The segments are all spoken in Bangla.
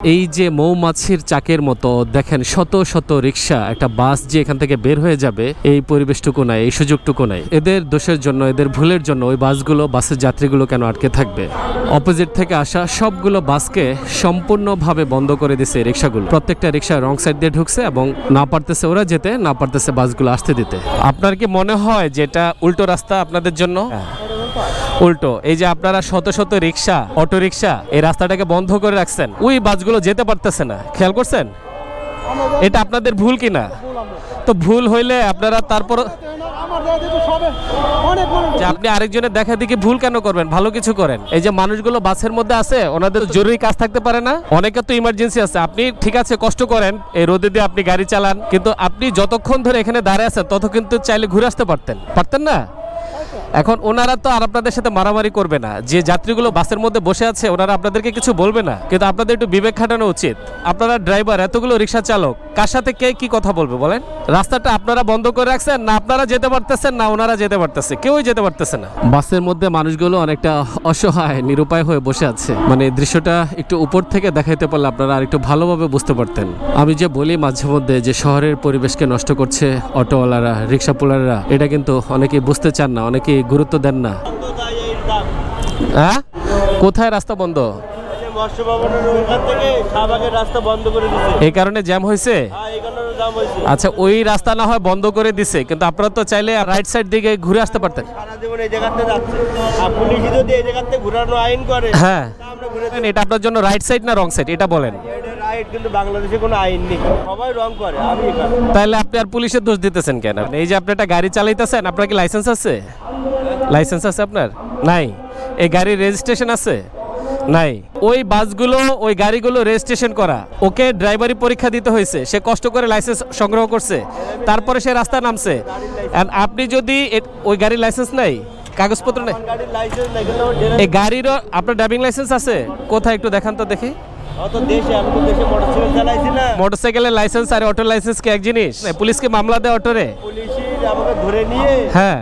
এই যে মৌমাছির চাকের মতো, দেখেন শত শত রিক্সা একটা বাস যে এখান থেকে বের হয়ে যাবে, এই পরিবেশটুকু নাই, এই সুযোগটুকু নাই। এদের দোষের জন্য, এদের ভুলের জন্য ওই বাসগুলো, বাসের যাত্রীগুলো কেন আটকে থাকবে? অপোজিট থেকে আসা সবগুলো বাসকে সম্পূর্ণভাবে বন্ধ করে দিছে রিক্সাগুলো প্রত্যেকটা রিক্সা রং সাইড দিয়ে ঢুকছে এবং না পারতেছে ওরা যেতে, না পারতেছে বাসগুলো আসতে দিতে। আপনার কি মনে হয় যে এটা উল্টো রাস্তা আপনাদের জন্য? উল্টো, এই যে আপনারা শত শত রিক্সা অটো রিক্সা এই রাস্তাটাকে বন্ধ করে রাখছেন। ওই বাসগুলো যেতে পারতেছে না। খেয়াল করছেন? এটা আপনাদের ভুল কিনা? তো ভুল হইলে আপনারা তারপর আপনি আরেকজনের দেখা দেখি ভুল কেন করবেন? ভালো কিছু করেন। এই যে মানুষগুলো বাসের মধ্যে আছে, ওনাদের জরুরি কাজ থাকতে পারে না। অনেকের তো ইমার্জেন্সি আছে। আপনি ঠিক আছে, কষ্ট করেন, এই রোদে দিয়ে আপনি গাড়ি চালান। কিন্তু আপনি যতক্ষণ ধরে এখানে দাঁড়িয়ে আছেন তত কিন্তু চাইলে ঘুরে আসতে পারতেন। পারতেন না? এখন ওনারা তো আর আপনাদের সাথে মারামারি করবে না। যে যাত্রীগুলো বাসের মধ্যে বসে আছে, ওনারা আপনাদেরকে কিছু বলবে না। কিন্তু আপনাদের একটু বিবেক খাটানো উচিত। আপনারা ড্রাইভার, এতগুলো রিক্সা চালক, কার সাথে কে কি কথা বলবে বলেন? রাস্তাটা আপনারা বন্ধ করে রাখছেন, না আপনারা যেতে পারতেছেন, না ওনারা যেতে পারতেছে। কেউই যেতে পারতেছে না। বাসের মধ্যে মানুষগুলো অনেকটা অসহায়, নিরুপায় হয়ে বসে আছে। মানে দৃশ্যটা একটু উপর থেকে দেখাইতে পারলে আপনারা আর একটু ভালোভাবে বুঝতে পারতেন। আমি যে বলি মাঝে মধ্যে যে শহরের পরিবেশকে নষ্ট করছে অটোওয়ালারা রিক্সাপুলাররা এটা কিন্তু অনেকেই বুঝতে চান না অনেকেই গুরুত্ব দেন না? হ্যাঁ? কোথায় রাস্তা বন্ধ? এই কারণে জ্যাম হয়েছে? হ্যাঁ আচ্ছা ওই রাস্তা না হয় বন্ধ করে দিছে কিন্তু আপনারা তো চাইলে রাইট সাইড দিকে ঘুরে আসতে পারতেন। হ্যাঁ। ঘুরে এটা আপনার জন্য রাইট সাইড না রং সাইড এটা বলেন। রাইট কিন্তু বাংলাদেশে কোনো আইন নেই। সবাই রং করে আমি তাহলে আপনি আর পুলিশের দোষ দিতেছেন কেন? এই যে আপনি একটা গাড়ি চালাইতেছেন আপনার কি লাইসেন্স আছে? লাইসেন্স আছে আপনার? নাই। এই গাড়ির রেজিস্ট্রেশন আছে? নাই। ওই বাসগুলো ওই গাড়িগুলো রেজিস্ট্রেশন করা। ওকে ড্রাইভারি পরীক্ষা দিতে হয়েছে। সে কষ্ট করে লাইসেন্স সংগ্রহ করছে। তারপরে সে রাস্তা নামছে। আপনি যদি ওই গাড়ির লাইসেন্স নাই কাগজপত্র নেই? এই গাড়িরও আপনার ড্রাইভিং লাইসেন্স আছে? কোথায় একটু দেখান তো দেখি। মোটরসাইকেলের লাইসেন্স আর অটো লাইসেন্স কি এক জিনিস? পুলিশকে মামলা দেয় অটোরে? আমাকে ধরে নিয়ে হ্যাঁ।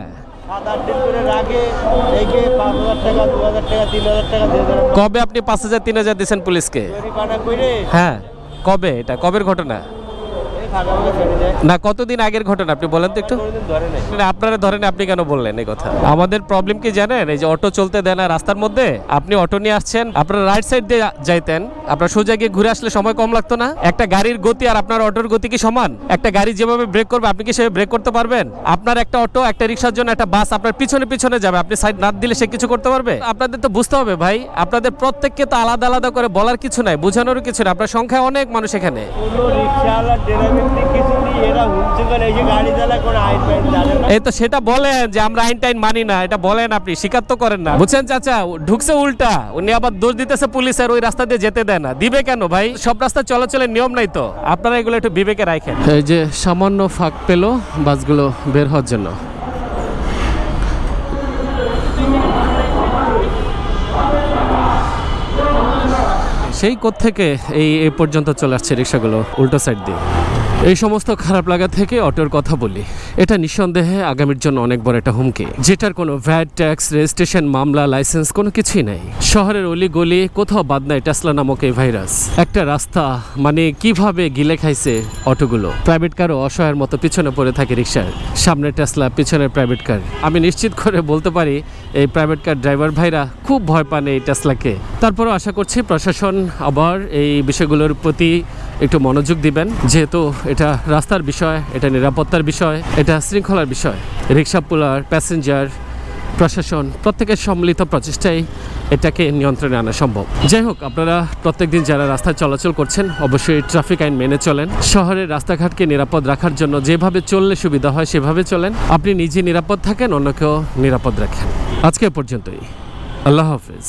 কবে আপনি পাঁচ হাজার তিন হাজার দিয়েছেন পুলিশকে? হ্যাঁ। কবে এটা? কবের ঘটনা? না কতদিন আগের ঘটনা আপনি বলেন তো একটু। আপনারা ধরেন আপনি কেন বললেন এই কথা? আমাদের প্রবলেম কি জানেন? এই যে অটো চলতে দেয় না রাস্তার মধ্যে আপনি অটো নিয়ে আসছেন আপনার রাইট সাইড দিয়ে যাইতেন আপনার সোজা গিয়ে ঘুরে আসলে সময় কম লাগতো না? একটা গাড়ির গতি আর আপনার অটোর গতি কি সমান? একটা গাড়ি যেভাবে ব্রেক করবে আপনি কি সেভাবে ব্রেক করতে পারবেন? আপনার একটা অটো একটা রিক্সার জন্য একটা বাস আপনার পিছনে পিছনে যাবে আপনি সাইড না দিলে সে কিছু করতে পারবে? আপনাদের তো বুঝতে হবে ভাই আপনাদের প্রত্যেককে তো আলাদা আলাদা করে বলার কিছু নাই বোঝানোর কিছু নাই। আপনার সংখ্যায় অনেক মানুষ এখানে। এই তো সেটা বলেন যে আমরা আইন টাইন মানি না এটা বলেন আপনি স্বীকার তো করেন না। বুঝছেন চাচা ঢুকছে উল্টা উনি আবার দোষ দিতেছে পুলিশের ওই রাস্তা দিয়ে যেতে দেয় না। দিবে কেন ভাই? সব রাস্তা চলাচলের নিয়ম নাই তো। আপনারা এগুলো একটু বিবেকে রাখেন। এই যে সামান্য ফাঁক পেল বাসগুলো বের হওয়ার জন্য। সেই থেকে এই এ পর্যন্ত চলে আসছে রিক্সাগুলো উল্টো সাইড দিয়ে। এই সমস্ত খারাপ লাগা থেকে অটোর কথা বলি। এটা নিঃসন্দেহে আগামীর জন্য অনেক বড় একটা হুমকি। যেটার কোনো ভ্যাট, ট্যাক্স, রেজিস্ট্রেশন, মামলা, লাইসেন্স কোনো কিছুই নেই। শহরের অলি গলি কোথাও বাদ নাই টেসলা নামক এই ভাইরাস। একটা রাস্তা মানে কীভাবে গিলে খাইছে অটোগুলো। প্রাইভেট কারও অসহায়ের মতো পিছনে পড়ে থাকে রিক্সার সামনে টেসলা পিছনে প্রাইভেট কার। আমি নিশ্চিত করে বলতে পারি, এই প্রাইভেট কার ড্রাইভার ভাইরা খুব ভয় পান এই টেসলাকে। তারপরও আশা করছি প্রশাসন আবার এই বিষয়গুলোর প্রতি একটু মনোযোগ দিবেন, যেহেতু এটা রাস্তার বিষয়, এটা নিরাপত্তার বিষয়, এটা শৃঙ্খলার বিষয়। রিক্সা পুলার, প্যাসেঞ্জার, প্রশাসন, প্রত্যেকের সম্মিলিত প্রচেষ্টায় এটাকে নিয়ন্ত্রণে আনা সম্ভব। যাই হোক, আপনারা প্রত্যেকদিন যারা রাস্তায় চলাচল করছেন, অবশ্যই ট্রাফিক আইন মেনে চলেন। শহরের রাস্তাঘাটকে নিরাপদ রাখার জন্য যেভাবে চললে সুবিধা হয়, সেভাবে চলেন। আপনি নিজে নিরাপদ থাকেন অন্যকেও নিরাপদ রাখেন। আজকে পর্যন্তই। আল্লাহ হাফিজ।